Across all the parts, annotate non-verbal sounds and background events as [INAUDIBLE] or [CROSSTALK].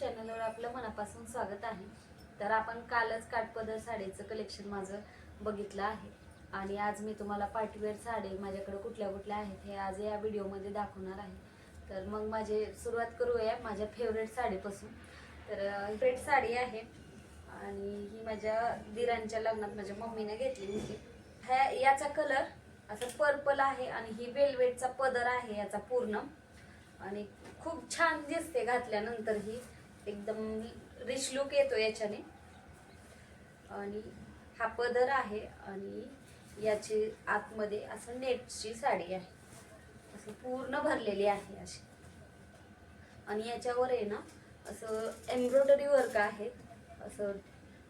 चॅनलवर आपलं मनापासून स्वागत आहे. तर आपण कालच काठपदर साडीचं कलेक्शन माझं बघितलं आहे. आणि आज मी तुम्हाला पार्टीवेअर साडी माझ्याकडे कुठल्या कुठल्या आहेत हे आज या व्हिडिओमध्ये दाखवणार आहे. तर मग माझे सुरुवात करूया माझ्या फेवरेट साडीपासून. तर फेवरेट साडी आहे. आणि ही माझ्या दिरांच्या लग्नात माझ्या मम्मीने घेतली होती. ह्या याचा कलर असं पर्पल आहे आणि ही वेलवेटचा पदर आहे याचा पूर्ण. आणि खूप छान दिसते घातल्यानंतर ही. एकदम रिच लुक येतो याच्याने. आणि हा पदर आहे आणि याची आतमध्ये असं नेटची साडी आहे. असं पूर्ण भरलेली आहे अशी. आणि याच्यावर आहे ना असं एम्ब्रॉयडरी वर्क आहे. असं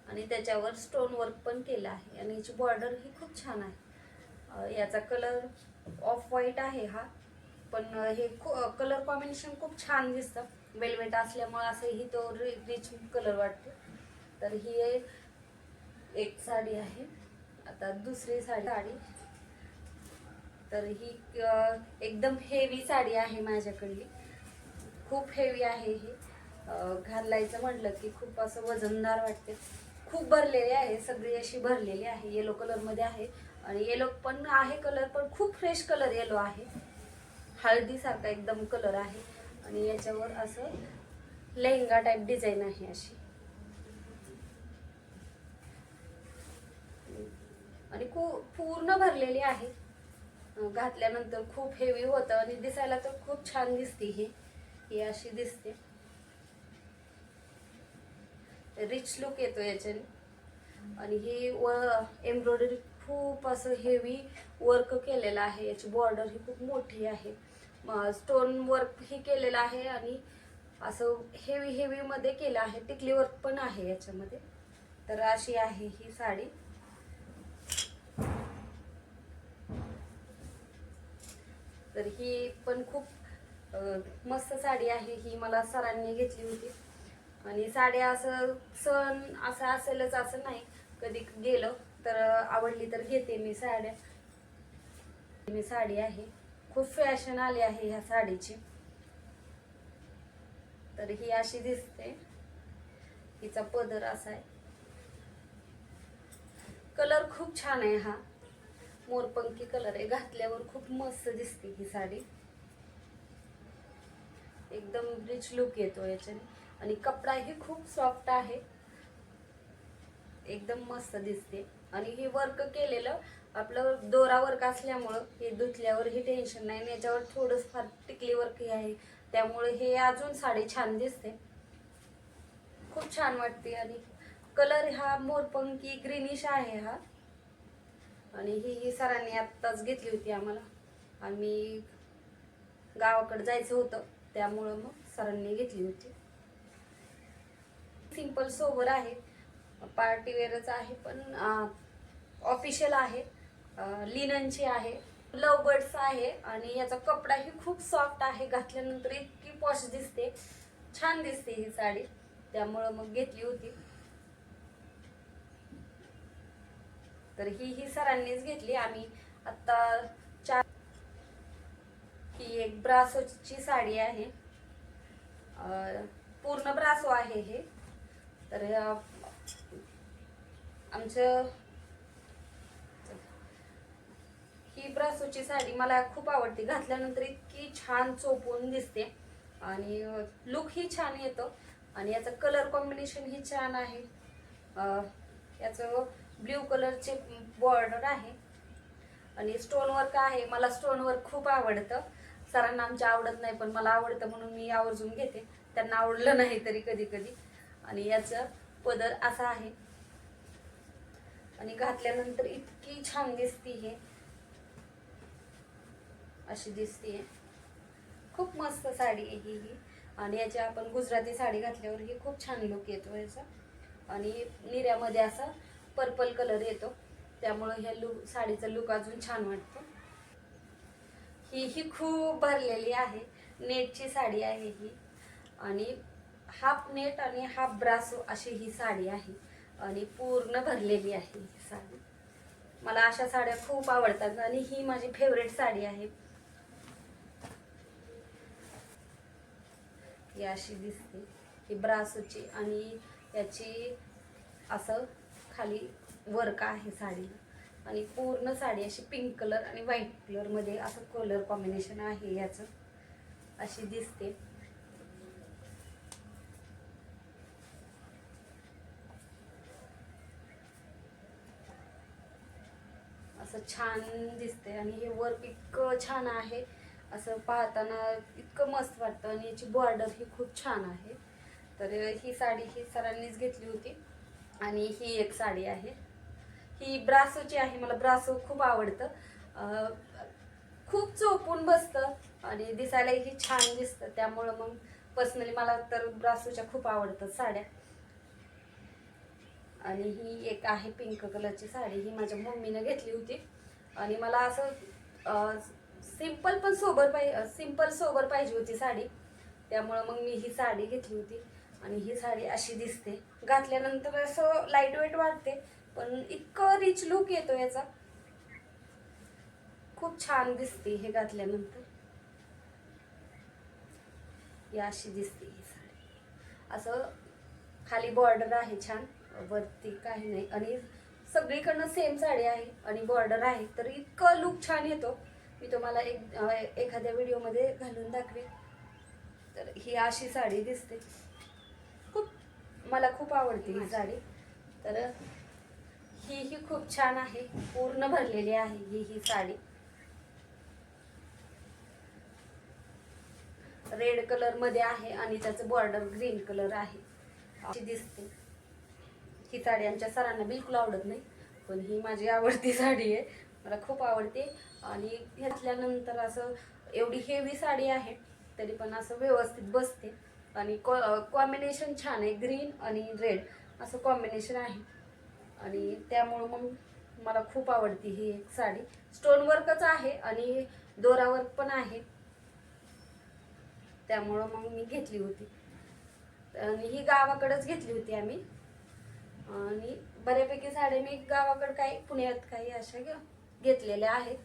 आणि त्याच्यावर स्टोन वर्क पण केलं आहे. आणि याची बॉर्डर ही खूप छान आहे. याचा कलर ऑफ व्हाईट आहे हा. पण हे कलर कॉम्बिनेशन खूप छान दिसतं. वेलवेट असल्यामुळे असंही तो रिच कलर वाटतो. तर ही एक- साडी आहे. आता दुसरी साडी साडी. तर ही एकदम हेवी साडी आहे माझ्याकडली. खूप हेवी आहे ही. घालायचं म्हटलं की खूप असं वजनदार वाटते. खूप भरलेली आहे सगळी अशी भरलेली आहे. येलो कलरमध्ये आहे. आणि येलो पण आहे कलर पण खूप फ्रेश कलर येलो आहे. हळदीसारखा एकदम कलर आहे. आणि याच्यावर असं लेहंगा टाईप डिझाईन आहे अशी. आणि खूप पूर्ण भरलेली आहे. घातल्यानंतर खूप हेवी होतं आणि दिसायला तर खूप छान दिसते ही. ही अशी दिसते. रिच लुक येतो याच्याने. आणि ही व एम्ब्रॉयडरी खूप असं हेवी वर्क केलेलं आहे. याची बॉर्डर ही खूप मोठी आहे. स्टोन वर्क ही केलेलं आहे आणि असं हेवी हेवी मध्ये केलं आहे. टिकली वर्क पण आहे याच्यामध्ये. तर अशी आहे ही साडी. तर ही पण खूप मस्त साडी आहे. ही मला सरांनी घेतली होती. आणि साड्या असं सण असं असेलच असं नाही. कधी गेलं तर आवडली तर घेते मी साड्या. मी साडी आहे. खूप फॅशन आली आहे ह्या साडीची. तर ही अशी दिसते. हिचा पदर असा आहे. कलर खूप छान आहे हा. मोरपंखी कलर आहे. घातल्यावर खूप मस्त दिसते ही साडी. एकदम रिच लुक येतो याच्याने. आणि कपडाही खूप सॉफ्ट आहे. एकदम मस्त दिसते. आणि हे वर्क केलेलं आपलं दोरा वर्क असल्यामुळं हे धुतल्यावर हे टेन्शन नाही आणि याच्यावर थोडंच फार टिकली वर्क हे आहे. त्यामुळे हे अजून साडी छान दिसते. खूप छान वाटते आणि कलर हा मोरपंखी ग्रीनिश आहे हा. आणि ही ही सरांनी आत्ताच घेतली होती आम्हाला. आम्ही गावाकडे जायचं होतं त्यामुळं मग सरांनी घेतली होती. सिंपल सोबर आहे. पार्टीवेअरच आहे पण ऑफिशियल आहे. लिननची आहे लव बर्ड्स आहे आणि याचा कपडाही खूप सॉफ्ट आहे. घातल्यानंतर इतकी पॉश दिसते. छान दिसते ही साडी. त्यामुळं मग घेतली होती. तर ही ही सरांनीच घेतली. आम्ही आता चार ही एक ब्रासोची साडी आहे. पूर्ण ब्रासो आहे हे. तर आमचं ही ब्रासोची साडी मला खूप आवडते. घातल्यानंतर इतकी छान चोपून दिसते. आणि लुक ही छान येतो. आणि याचं कलर कॉम्बिनेशन ही छान आहे. याचं ब्ल्यू कलरचे बॉर्डर आहे. आणि स्टोन वर्क आहे. मला स्टोन वर्क खूप आवडतं. सरांना आमच्या आवडत नाही पण मला आवडतं म्हणून मी आवर्जून घेते. त्यांना आवडलं नाही तरी कधी कधी. आणि याचं पदर असा आहे. आणि घातल्यानंतर इतकी छान दिसती हे. अशी दिसते खूप मस्त साडी आहे ही. ही आणि याची आपण गुजराती साडी घातल्यावर ही खूप छान लुक येतो याचा. आणि निऱ्यामध्ये असा पर्पल कलर येतो. त्यामुळं ह्या लुक साडीचा लुक अजून छान वाटतो. ही ही खूप भरलेली आहे. नेटची साडी आहे ही. आणि हाफ नेट आणि हाफ ब्रासो अशी ही साडी आहे. आणि पूर्ण भरलेली आहे ही साडी. मला अशा साड्या खूप आवडतात आणि ही माझी फेवरेट साडी आहे. ही अशी दिसते. ही ब्रासोची आणि याची असं खाली वर्क आहे साडीला आणि पूर्ण साडी अशी पिंक कलर आणि व्हाईट कलरमध्ये असं कलर कॉम्बिनेशन आहे याचं. अशी दिसते. असं छान दिसते आणि हे वर्क इतकं छान आहे. असं पाहताना इतकं मस्त वाटतं आणि याची बॉर्डर ही खूप छान आहे. तर ही साडी ही सरांनीच घेतली होती आणि ही एक साडी आहे. ही ब्रासोची आहे मला ब्रासो खूप आवडतं. खूप चोपून बसतं आणि दिसायलाही छान दिसतं. त्यामुळं मग पर्सनली मला तर ब्रासोच्या खूप आवडतात साड्या. आणि ही एक आहे पिंक कलरची साडी ही माझ्या मम्मीनं घेतली होती. आणि मला असं सिंपल पण सोबर पाहिजे सिंपल सोबर पाहिजे होती साडी. त्यामुळं मग मी ही साडी घेतली होती आणि ही साडी अशी दिसते. घातल्यानंतर असं लाइट वेट वाटते पण इतकं रिच लुक येतो याचा. खूप छान दिसते हे घातल्यानंतर. या अशी दिसते ही साडी. असं खाली बॉर्डर आहे छान वरती काही नाही. आणि सगळीकडनं सेम साडी आहे आणि बॉर्डर आहे तर इतकं लुक छान येतो. मी तुम्हाला एक एखाद्या व्हिडिओमध्ये घालून दाखवेन तर ही अशी साडी दिसते. खूप मला खूप आवडते ही साडी. तर ही ही खूप छान आहे. पूर्ण भरलेली आहे ही ही साडी. रेड कलरमध्ये आहे आणि त्याचं बॉर्डर ग्रीन कलर आहे. अशी दिसते. ही साडी आमच्या सरांना बिलकुल आवडत नाही पण ही माझी आवडती साडी आहे. मला खूप आवडते. आणि घेतल्यानंतर असं एवढी हेवी साडी आहे तरी पण असं व्यवस्थित बसते. आणि कॉम्बिनेशन छान आहे ग्रीन आणि रेड असं कॉम्बिनेशन आहे. आणि त्यामुळं मग मला खूप आवडती ही एक साडी. स्टोन वर्कच आहे आणि दोरा वर्क पण आहे. त्यामुळं मग मी घेतली होती. आणि ही गावाकडंच घेतली होती आम्ही. आणि बऱ्यापैकी साड्या मी गावाकडं काही पुण्यात काही अशा घे- घेतलेल्या आहेत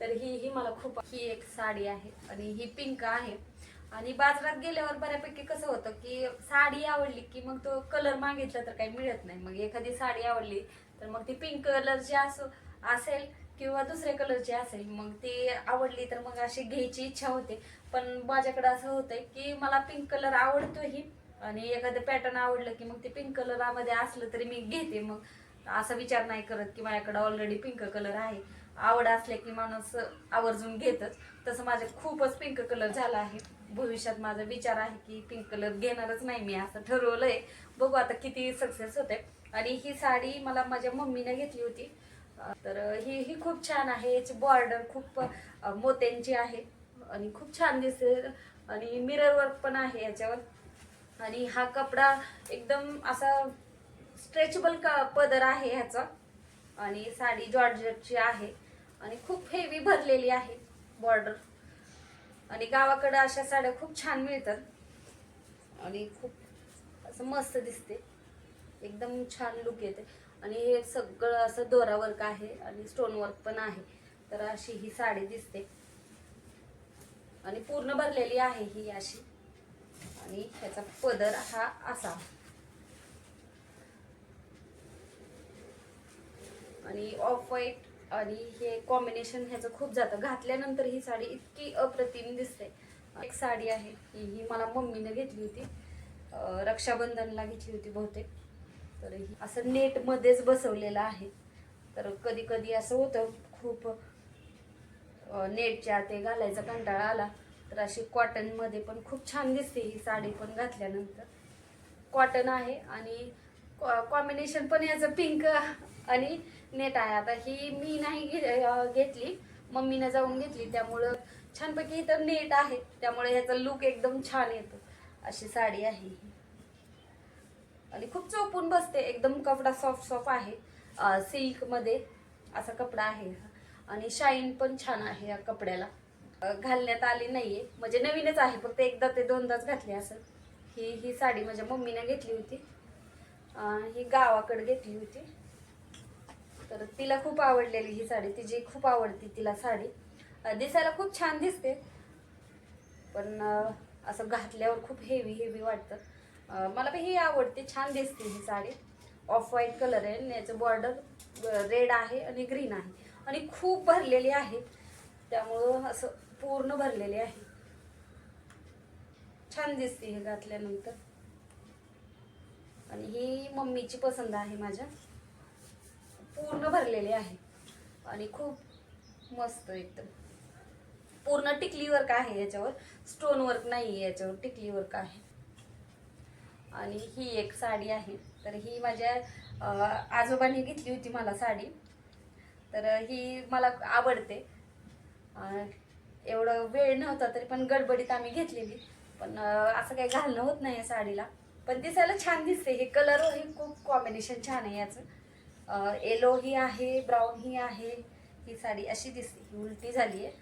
तर ही ही मला खूप ही एक साडी आहे आणि ही पिंक आहे. आणि बाजारात गेल्यावर बऱ्यापैकी कसं होतं की साडी आवडली की मग तो कलर मागितला तर काही मिळत नाही. मग एखादी साडी आवडली तर मग ती पिंक कलरची असो असेल किंवा दुसऱ्या कलरची असेल मग ती आवडली तर मग अशी घ्यायची इच्छा होते. पण माझ्याकडे असं होतं की मला पिंक कलर आवडतोही आणि एखादं पॅटर्न आवडलं की मग ते पिंक कलरामध्ये असलं तरी मी घेते. मग असा विचार नाही करत की माझ्याकडे ऑलरेडी पिंक कलर आहे. आवड असले की माणूस आवर्जून घेतच. तसं माझे खूपच पिंक कलर झाला आहे. भविष्यात माझा विचार आहे की पिंक कलर घेणारच नाही मी असं ठरवलंय. बघू आता किती सक्सेस होते आणि ही साडी मला माझ्या मम्मीने घेतली होती. तर ही ही खूप छान आहे. याची बॉर्डर खूप मोत्यांची आहे. आणि खूप छान दिसते आणि मिरर वर्क पण आहे याच्यावर. आणि हा कपडा एकदम असा स्ट्रेचेबल का पदर आहे ह्याचा. आणि साडी जॉर्जेटची आहे. आणि खूप हेवी भरलेली आहे बॉर्डर आणि गावाकडं अशा साड्या खूप छान मिळतात. आणि खूप असं मस्त दिसते. एकदम छान लुक येते. आणि हे सगळं असं दोरा वर्क आहे आणि स्टोन वर्क पण आहे. तर अशी ही साडी दिसते. आणि पूर्ण भरलेली आहे ही अशी. आणि ह्याचा पदर हा असा. आणि ऑफ व्हाईट आणि हे कॉम्बिनेशन ह्याचं खूप जातं. घातल्यानंतर ही साडी इतकी अप्रतिम दिसते. एक साडी आहे ही ही मला मम्मीने घेतली होती. रक्षाबंधनला घेतली होती बहुतेक. तर ही असं नेटमध्येच बसवलेलं आहे. तर कधी कधी असं होतं खूप नेटच्या ते घालायचा कंटाळा आला. तर अशी कॉटनमध्ये पण खूप छान दिसते ही साडी पण घातल्यानंतर. कॉटन आहे आणि कॉम्बिनेशन पण याचं पिंक आणि नेट आहे. आता ही मी नाही घे- घेतली. मम्मीनं जाऊन घेतली. त्यामुळं छानपैकी इथं नेट आहे. त्यामुळे ह्याचा लुक एकदम छान येतो. अशी साडी आहे ही. आणि खूप चोपून बसते. एकदम कपडा सॉफ्ट सॉफ्ट आहे. सिल्कमध्ये असा कपडा आहे आणि शाईन पण छान आहे या कपड्याला. घालण्यात आली नाहीये. म्हणजे नवीनच आहे. फक्त एकदा ते दोनदाच घातले असं ही ही साडी माझ्या मम्मीने घेतली होती. ही गावाकडे घेतली होती. तर तिला खूप आवडलेली ही साडी तिची खूप आवडती तिला साडी. दिसायला खूप छान दिसते पण असं घातल्यावर खूप हेवी हेवी वाटतं. मला पण ही आवडते छान दिसते ही साडी. ऑफ व्हाईट कलर आहे आणि याचं बॉर्डर रेड आहे आणि ग्रीन आहे. आणि खूप भरलेली आहे. त्यामुळं असं पूर्ण भरलेली आहे. छान दिसते हे घातल्यानंतर. आणि ही मम्मीची पसंत आहे माझ्या. पूर्ण भरलेले आहे. आणि खूप मस्त एकदम. पूर्ण टिकली वर्क आहे याच्यावर. स्टोन वर्क नाही आहे याच्यावर. टिकली वर्क आहे. आणि ही एक साडी आहे. तर ही माझ्या आजोबांनी घेतली होती मला साडी. तर ही मला आवडते. एवढं वेळ नव्हता तरी पण गडबडीत आम्ही घेतलेली. पण असं काही घालणं होत नाही या साडीला. पण दिसायला छान दिसते. हे कलर हे खूप कॉम्बिनेशन छान आहे याचं. येलो ही आहे ब्राऊन ही आहे. ही साडी अशी दिसते. ही उलटी झाली आहे.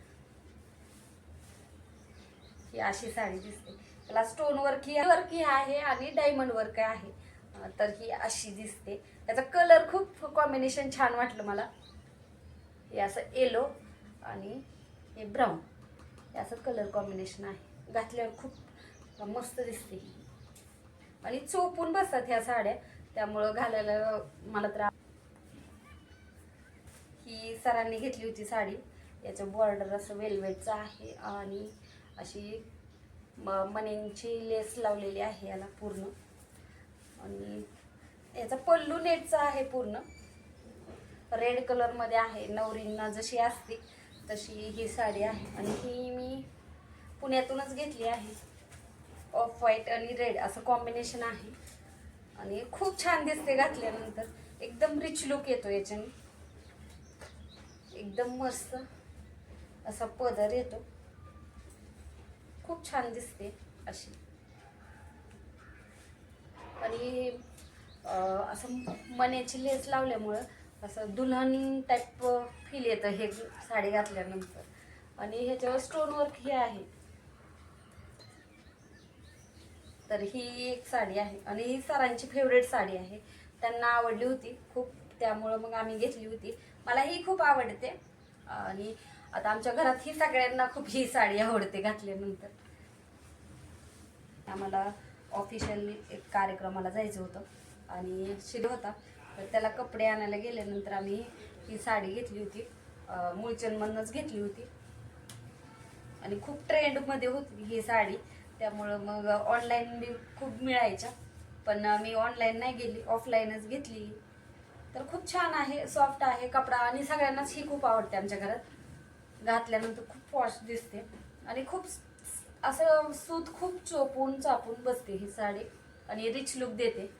ही अशी साडी दिसते. त्याला स्टोन वर्क ही वर्क ही आहे आणि डायमंड वर्क आहे. तर ही अशी दिसते. त्याचा कलर खूप कॉम्बिनेशन छान वाटलं मला. हे असं येलो आणि हे ब्राऊन हे असं कलर कॉम्बिनेशन आहे. घातल्यावर खूप मस्त दिसते ही. आणि चोपून बसतात ह्या साड्या. त्यामुळं घालायला मला तर ही सरांनी घेतली होती साडी. याचं बॉर्डर असं वेलवेटचं आहे आणि अशी म- मण्यांची लेस लावलेली आहे याला पूर्ण. आणि याचा पल्लू नेटचा आहे पूर्ण. रेड कलरमध्ये आहे. नवरींना जशी असते तशी ही साडी आहे. आणि ही मी पुण्यातूनच घेतली आहे. ऑफ व्हाईट आणि रेड असं कॉम्बिनेशन आहे. आणि खूप छान दिसते घातल्यानंतर. एकदम रिच लुक येतो याच्याने. एकदम मस्त असा पदर येतो. खूप छान दिसते अशी. आणि असं मण्याची लेस लावल्यामुळं असं दुल्हन टाईप फील येतं हे साडी घातल्यानंतर. आणि ह्याच्यावर स्टोन वर्क हे आहे. तर ही एक साडी आहे. आणि ही सरांची फेवरेट साडी आहे. त्यांना आवडली होती खूप. त्यामुळं मग आम्ही घेतली होती. मला ही खूप आवडते. आणि आता आमच्या घरात ही सगळ्यांना खूप ही साडी आवडते घातल्यानंतर. आम्हाला ऑफिशियल एक कार्यक्रमाला जायचं होतं आणि शिड होता. तर त्याला कपडे आणायला गेल्यानंतर आम्ही ही साडी घेतली होती. अं, मूळचंदमधनंच घेतली होती. आणि खूप ट्रेंडमध्ये होती ही साडी. त्यामुळं मग ऑनलाईन मी खूप मिळायच्या. पण मी ऑनलाईन नाही गेली ऑफलाईनच घेतली. तर खूप छान आहे सॉफ्ट आहे कपडा आणि सगळ्यांनाच ही खूप आवडते आमच्या घरात. घातल्यानंतर खूप वॉश दिसते. आणि खूप असं सूत खूप चोपून चापून बसते ही साडी आणि रिच लुक देते.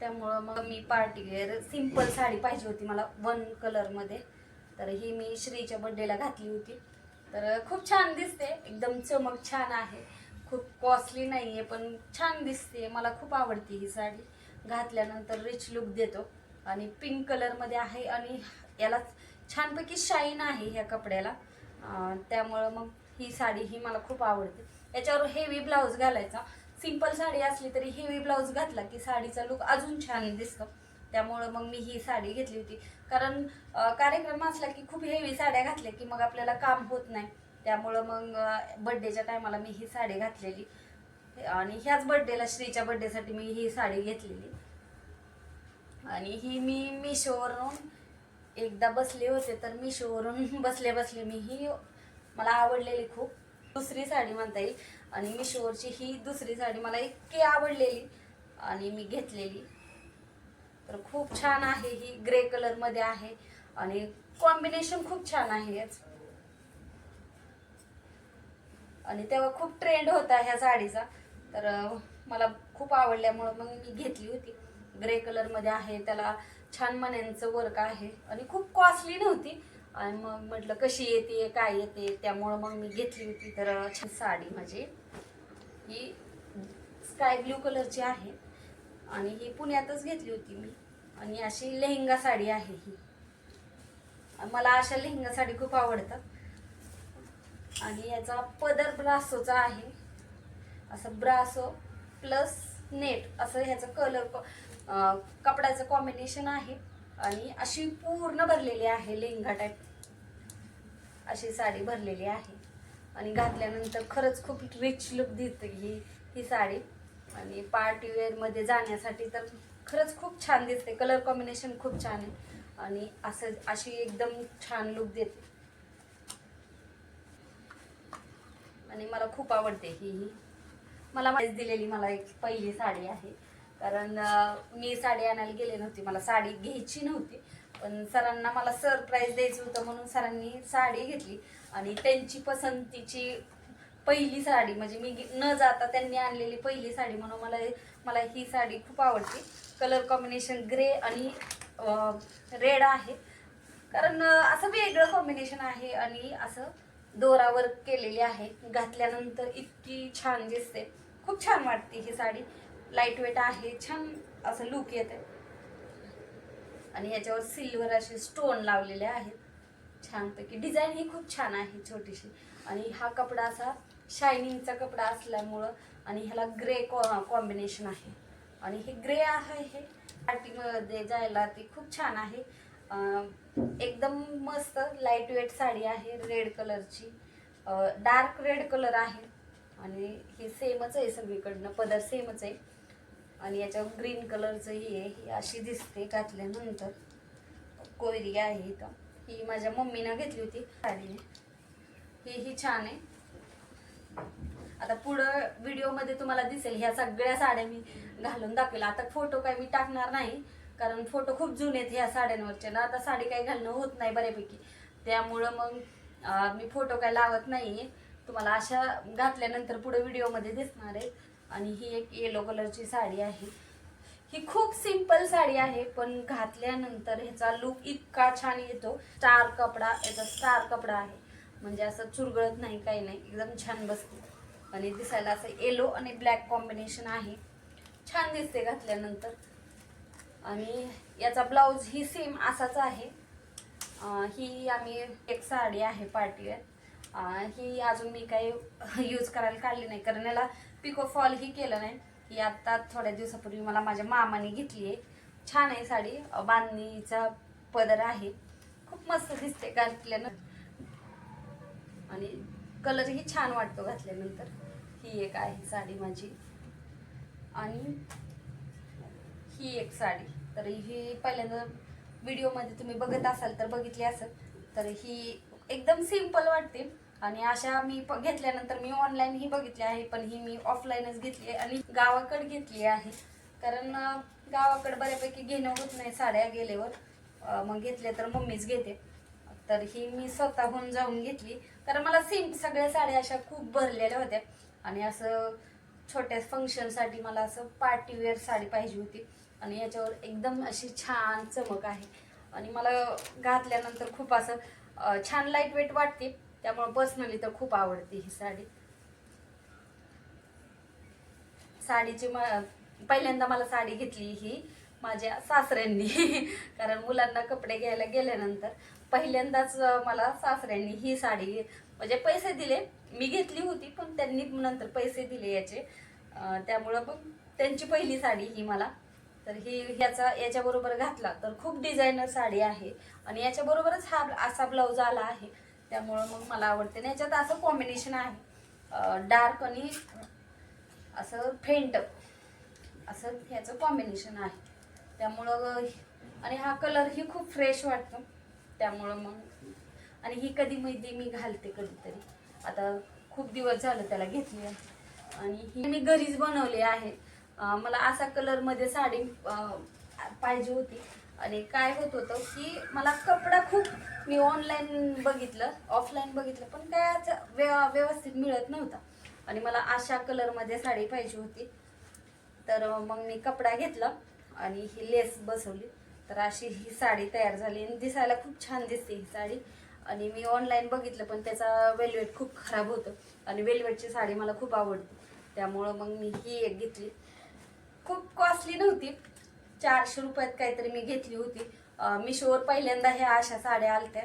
त्यामुळं मग मी पार्टी वेअर सिंपल साडी पाहिजे होती मला वन कलरमध्ये तर ही मी श्रीच्या बड्डेला घातली होती. तर खूप छान दिसते एकदम चमक छान आहे. खूप कॉस्टली नाही आहे पण छान दिसते. मला खूप आवडते ही साडी. घातल्यानंतर रिच लुक देतो. आणि पिंक कलरमध्ये आहे आणि याला छानपैकी शाईन आहे ह्या कपड्याला. त्यामुळं मग ही साडी ही मला खूप आवडते. याच्यावर हेवी ब्लाऊज घालायचा. सिंपल साडी असली तरी हेवी ब्लाऊज घातला की साडीचा लुक अजून छान दिसतो. त्यामुळं मग मी ही साडी घेतली होती. कारण कार्यक्रम असला की खूप हेवी साड्या घातल्या की मग आपल्याला काम होत नाही. त्यामुळं मग बड्डेच्या टायमाला मी ही साडी घातलेली. आणि ह्याच बड्डेला श्रीच्या बड्डेसाठी मी ही साडी घेतलेली. आणि ही मी मिशोवरून एकदा बसले होते तर मिशोवरून [LAUGHS] बसले बसले मी. ही मला आवडलेली खूप. दुसरी साडी म्हणता येईल. आणि मिशोवरची ही दुसरी साडी मला इतकी आवडलेली. आणि मी घेतलेली. तर खूप छान आहे ही. ग्रे कलरमध्ये आहे. आणि कॉम्बिनेशन खूप छान आहे याच. आणि तेव्हा खूप ट्रेंड होता ह्या साडीचा. तर मला खूप आवडल्यामुळं मग मी घेतली होती. ग्रे कलरमध्ये आहे त्याला छान मण्यांचं वर्क आहे. आणि खूप कॉस्टली नव्हती. आणि मग म्हटलं कशी येते काय येते? त्यामुळं मग मी घेतली होती. तर साडी माझी. ही स्काय ब्ल्यू कलरची आहे. आणि ही पुण्यातच घेतली होती मी. आणि अशी लेहंगा साडी आहे ही. मला अशा लेहंगा साडी खूप आवडतात. आणि याचा पदर ब्रासोचा आहे. असं ब्रासो प्लस नेट असं ह्याचं कलर कपड्याचं कॉम्बिनेशन आहे आणि अशी पूर्ण भरलेली आहे लेहंगा टाईप अशी साडी भरलेली आहे. आणि घातल्यानंतर खरंच खूप रिच लुक देते ही ही साडी. आणि पार्टी वेअरमध्ये जाण्यासाठी तर खरंच खूप छान दिसते. कलर कॉम्बिनेशन खूप छान आहे. आणि असं अशी एकदम छान लुक देते. आणि मला खूप आवडते ही ही. मला माहिती दिलेली मला एक पहिली साडी आहे. कारण मी साडी आणायला गेले नव्हती. मला साडी घ्यायची नव्हती. पण सरांना मला सरप्राईज द्यायचं होतं म्हणून सरांनी साडी घेतली. आणि त्यांची पसंतीची पहिली साडी म्हणजे मी न जाता त्यांनी आणलेली पहिली साडी म्हणून मला मला ही साडी खूप आवडते कलर कॉम्बिनेशन ग्रे आणि रेड आहे. कारण असं वेगळं कॉम्बिनेशन आहे आणि असं दोरावर केलेली आहे. घातल्यानंतर इतकी छान दिसते. खूप छान वाटते ही साडी. लाइट वेट आहे छान असं लुक येते आणि याच्यावर सिल्वर असे स्टोन लावलेले आहेत. छानपैकी डिझाईन ही खूप छान आहे छोटीशी. आणि हा कपडा असा शायनिंगचा कपडा असल्यामुळं आणि ह्याला ग्रे कॉ कॉम्बिनेशन आहे. आणि हे ग्रे आहे हे. पार्टीमध्ये जायला ती खूप छान आहे. एकदम मस्त लाइट वेट साडी आहे रेड कलरची डार्क रेड कलर आहे. आणि हे सेमच आहे सगळीकडनं. पदर सेमच आहे. आणि याच्यावर ग्रीन कलरचं ही आहे ही अशी दिसते घातल्यानंतर. कोयरी आहे इथं. ही माझ्या मम्मीनं घेतली होती. साडीने ही ही छान आहे. आता पुढं व्हिडिओमध्ये तुम्हाला दिसेल ह्या सगळ्या साड्या मी घालून दाखवेल. आता फोटो काय मी टाकणार नाही कारण फोटो खूप जुने आहेत ह्या साड्यांवरचे. ना आता साडी काही घालणं होत नाही बऱ्यापैकी. त्यामुळं मग मी फोटो काय लावत नाही. तुम्हाला अशा घातल्यानंतर पुढे व्हिडिओमध्ये दिसणार आहे. आणि ही एक येलो कलरची साडी आहे. ही खूप सिंपल साडी आहे पण घातल्यानंतर ह्याचा लुक इतका छान येतो. स्टार कपडा याचा स्टार कपडा आहे. म्हणजे असं चुरगळत नाही काही नाही एकदम छान बसते. आणि दिसायला असं येलो आणि ब्लॅक कॉम्बिनेशन आहे. छान दिसते घातल्यानंतर. आणि याचा ब्लाऊज ही सेम असाच आहे. ही आम्ही एक साडी आहे पार्टीवेअर. ही अजून मी काही यूज करायला काढली नाही. कारण याला पिको फॉल ही केलं नाही. ही आत्ता थोड्या दिवसापूर्वी मला माझ्या मामाने घेतली आहे. छान आहे साडी. बांधणीचा पदर आहे. खूप मस्त दिसते घातल्यानं. आणि कलरही छान वाटतो घातल्यानंतर. ही एक आहे साडी माझी. आणि ही एक साडी. तर ही पहिल्यांदा व्हिडिओमध्ये तुम्ही बघत असाल तर बघितली असेल. तर ही एकदम सिंपल वाटते. आणि अशा मी प- घेतल्यानंतर मी ऑनलाईन ही बघितली आहे पण ही मी ऑफलाईनच घेतली आहे आणि गावाकडे घेतली आहे. कारण गावाकडे बऱ्यापैकी घेणं होत नाही साड्या गेल्यावर. मग घेतल्या तर मम्मीच घेते. तर ही मी स्वतःहून जाऊन घेतली. कारण मला सेम सगळ्या साड्या अशा खूप भरलेल्या होत्या. आणि असं छोट्या फंक्शनसाठी मला असं पार्टीवेअर साडी पाहिजे होती. आणि याच्यावर एकदम अशी छान चमक आहे. आणि मला घातल्यानंतर खूप असं छान लाइट वेट वाटते. त्यामुळं पर्सनली तर खूप आवडते ही साडी. साडीची म पहिल्यांदा मला साडी घेतली ही माझ्या सासऱ्यांनी. [LAUGHS] कारण मुलांना कपडे घ्यायला गेल्यानंतर पहिल्यांदाच मला सासऱ्यांनी ही साडी म्हणजे पैसे दिले. मी घेतली होती पण त्यांनी नंतर पैसे दिले याचे. त्यामुळं मग त्यांची पहिली साडी ही मला. तर ही ह्याचा याच्याबरोबर घातला. तर खूप डिझायनर साडी आहे. आणि याच्याबरोबरच हा असा ब्लाऊज आला आहे. त्यामुळं मग मला आवडते. आणि याच्यात असं कॉम्बिनेशन आहे. डार्क आणि असं फेंट असं ह्याचं कॉम्बिनेशन आहे. त्यामुळं आणि हा कलर ही खूप फ्रेश वाटतो. त्यामुळं मग आणि ही कधी मैदी मी घालते कधीतरी. आता खूप दिवस झालं त्याला घेतली आहे. आणि ही मी घरीच बनवली आहे. मला असा कलरमध्ये साडी पाहिजे होती. आणि काय होत होतं की मला कपडा खूप मी ऑनलाईन बघितलं ऑफलाईन बघितलं पण काय असं व्यवस्थित मिळत नव्हता. आणि मला अशा कलरमध्ये साडी पाहिजे होती. तर मग मी कपडा घेतला आणि ही लेस बसवली. तर अशी ही साडी तयार झाली आणि दिसायला खूप छान दिसते ही साडी. आणि मी ऑनलाईन बघितलं पण त्याचा वेलवेट खूप खराब होतं. आणि वेलवेटची साडी मला खूप आवडते. त्यामुळं मग मी ही एक घेतली. खूप कॉस्टली नव्हती. चारशे रुपयात काहीतरी मी घेतली होती. मिशोवर पहिल्यांदा ह्या अशा साड्या आलत्या.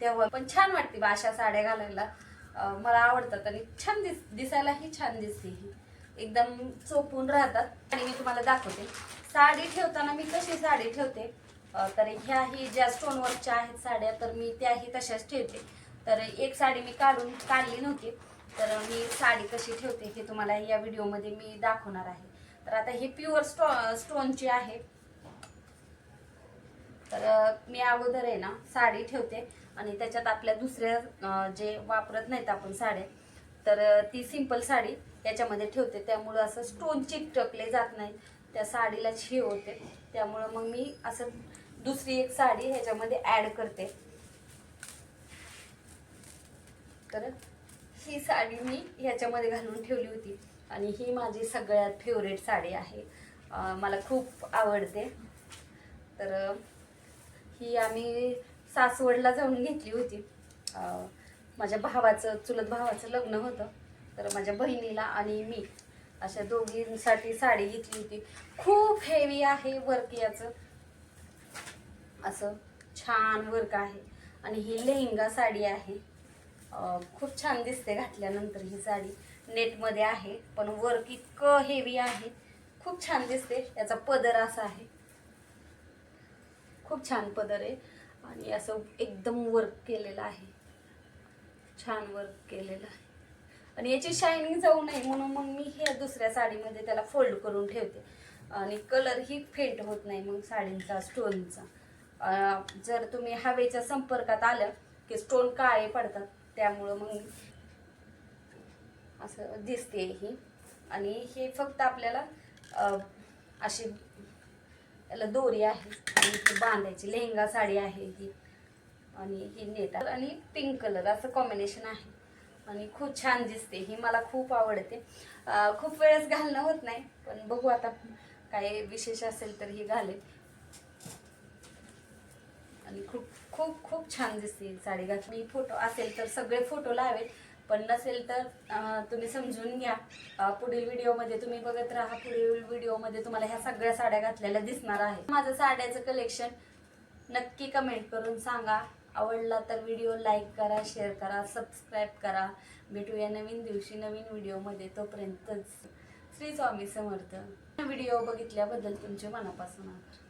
तेव्हा पण छान वाटते बा अशा साड्या घालायला. मला आवडतात आणि छान दिस दिसायलाही छान दिसते ही. एकदम चोपून राहतात. आणि मी तुम्हाला दाखवते. साडी ठेवताना मी कशी साडी ठेवते? तर ह्याही ज्या स्टोनवर्कच्या आहेत साड्या तर मी त्याही तशाच ठेवते. तर एक साडी मी काढून काढली नव्हती. तर मी साडी कशी ठेवते हे तुम्हाला या व्हिडिओमध्ये मी दाखवणार आहे. तर आता ही प्युअर स्टो स्टोनची आहे तर मी अगोदर आहे ना साडी ठेवते आणि त्याच्यात आपल्या दुसऱ्या जे वापरत नाहीत आपण साड्या तर ती सिंपल साडी याच्यामध्ये ठेवते. त्यामुळं असं स्टोन चिकटकले जात नाही त्या साडीला हे होते. त्यामुळं मग मी असं दुसरी एक साडी ह्याच्यामध्ये ॲड करते. तर ही साडी मी ह्याच्यामध्ये घालून ठेवली होती. आणि ही माझी सगळ्यात फेवरेट साडी आहे. मला खूप आवडते. तर ही आम्ही सासवडला जाऊन घेतली होती. माझ्या भावाचं चुलत भावाचं लग्न होतं. तर माझ्या बहिणीला आणि मी अशा दोघींसाठी साडी घेतली होती. खूप हेवी आहे वर्क याचं. असं छान वर्क आहे. आणि ही लेहंगा साडी आहे. खूप छान दिसते घातल्यानंतर ही साडी. नेटमध्ये आहे पण वर्क इतकं हेवी आहे. खूप छान दिसते. याचा पदर असा आहे. खूप छान पदर आहे. आणि असं एकदम वर्क केलेलं आहे. छान वर्क केलेलं आहे. आणि याची शायनिंग जाऊ नये म्हणून मग मी ह्या दुसऱ्या साडीमध्ये त्याला फोल्ड करून ठेवते. आणि कलरही फेंट होत नाही मग साडींचा स्टोनचा जर तुम्ही हवेच्या संपर्कात आलं की स्टोन काळे पडतात त्यामुळं मग असं दिसते ही. आणि हे फक्त आपल्याला अशी याला दोरी आहे आणि बांधायची लेहंगा साडी आहे ही आणि ही नेट आणि पिंक कलर असं कॉम्बिनेशन आहे. आणि खूप छान दिसते ही मला खूप आवडते. खूप वेळेस घालणं होत नाही पण बघू आता काही विशेष असेल तर ही घालेल आणि खूप खूप खूप छान दिसते ही साडी घात मी फोटो असेल तर सगळे फोटो लावेल पण नसेल तर तुम्ही समजून घ्या. पुढील व्हिडिओमध्ये तुम्ही बघत राहा. पुढील व्हिडिओमध्ये तुम्हाला ह्या सगळ्या साड्या घातलेल्या दिसणार आहे माझं साड्याचं कलेक्शन नक्की कमेंट करून सांगा. आवडला तर व्हिडिओ लाईक करा शेअर करा सबस्क्राईब करा. भेटूया नवीन दिवशी नवीन व्हिडिओमध्ये. तोपर्यंतच श्री स्वामी समर्थ. व्हिडिओ बघितल्याबद्दल तुमचे मनापासून आभार.